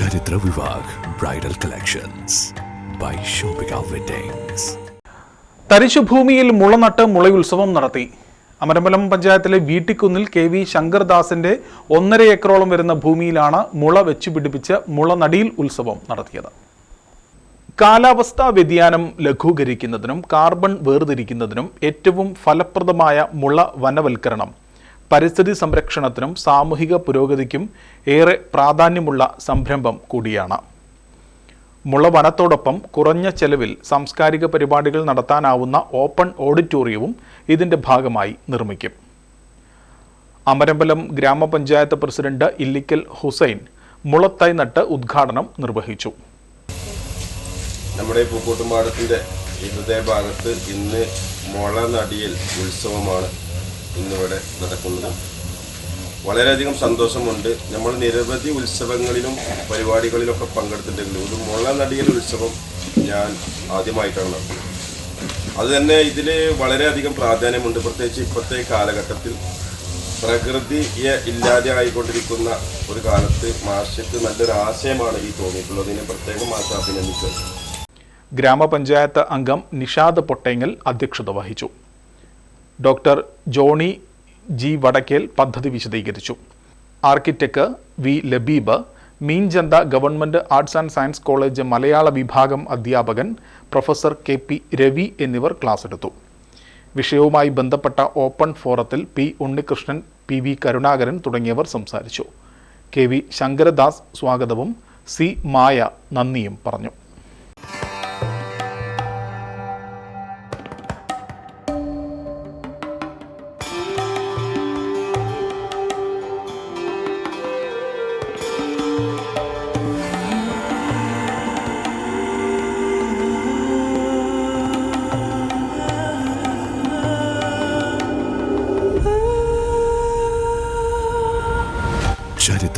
ചരിത്ര Vivah bridal collections by Shopika weddings തരിശുഭൂമിയിൽ മുളനട്ട് മുളയുത്സവം നടത്തി. അമരമ്പലം പഞ്ചായത്തിലെ വീട്ടിക്കുന്നിൽ കെ വി ശങ്കർദാസിന്റെ ഒന്നര ഏക്കറോളം വരുന്ന ഭൂമിയിലാണ് മുള വെച്ചുപിടിപ്പിച്ച് മുളനടിയിൽ ഉത്സവം നടത്തിയത്. കാലാവസ്ഥാ വ്യതിയാനം ലഘൂകരിക്കുന്നതിനും കാർബൺ വേർതിരിക്കുന്നതിനും ഏറ്റവും ഫലപ്രദമായ മുള വനവൽക്കരണം പരിസ്ഥിതി സംരക്ഷണത്തിനും സാമൂഹിക പുരോഗതിക്കും ഏറെ പ്രാധാന്യമുള്ള സംരംഭം കൂടിയാണ്. മുള വനത്തോടൊപ്പം കുറഞ്ഞ ചെലവിൽ സാംസ്കാരിക പരിപാടികൾ നടത്താനാവുന്ന ഓപ്പൺ ഓഡിറ്റോറിയവും ഇതിന്റെ ഭാഗമായി നിർമ്മിക്കും. അമരമ്പലം ഗ്രാമപഞ്ചായത്ത് പ്രസിഡന്റ് ഇല്ലിക്കൽ ഹുസൈൻ മുളത്തൈ നട്ട് ഉദ്ഘാടനം നിർവഹിച്ചു. നമ്മുടെ പൂക്കോട്ടുംപാടത്തിന്റെ ഇന്നത്തെ ഭാഗത്ത് ഇന്ന് മുള ഉത്സവമാണ്. ഇന്നിവിടെ നടക്കുന്നത്. വളരെയധികം സന്തോഷമുണ്ട്. നമ്മൾ നിരവധി ഉത്സവങ്ങളിലും പരിപാടികളിലൊക്കെ പങ്കെടുത്തിട്ടുണ്ടെങ്കിലും ഒരു മുള നടിയൽ ഉത്സവം ഞാൻ ആദ്യമായിട്ടാണ് നടത്തുന്നത് അത് തന്നെ ഇതിൽ വളരെയധികം പ്രാധാന്യമുണ്ട്. പ്രത്യേകിച്ച് ഇപ്പോഴത്തെ കാലഘട്ടത്തിൽ പ്രകൃതിയെ ഇല്ലാതെ ആയിക്കൊണ്ടിരിക്കുന്ന ഒരു കാലത്ത് മാഷയ്ക്ക് നല്ലൊരു ആശയമാണ് ഈ തോന്നിയിട്ടുള്ളത്. ഇതിനെ പ്രത്യേകം മാഷ അഭിനന്ദിച്ചത് ഗ്രാമപഞ്ചായത്ത് അംഗം നിഷാദ് പൊട്ടേങ്ങൽ അധ്യക്ഷത വഹിച്ചു. ഡോക്ടർ ജോണി ജി വടക്കേൽ പദ്ധതി വിശദീകരിച്ചു. Architect V Labeeb Meenchantha government arts and science college മലയാള വിഭാഗം അധ്യാപകൻ പ്രൊഫസർ കെ പി രവി എന്നിവർ ക്ലാസ് എടുത്തു. വിഷയവുമായി ബന്ധപ്പെട്ട ഓപ്പൺ ഫോറത്തിൽ P Unnikrishnan P V Karunakaran തുടങ്ങിയവർ സംസാരിച്ചു. കെ വി ശങ്കരദാസ് സ്വാഗതവും സി മായ നന്ദിയും പറഞ്ഞു.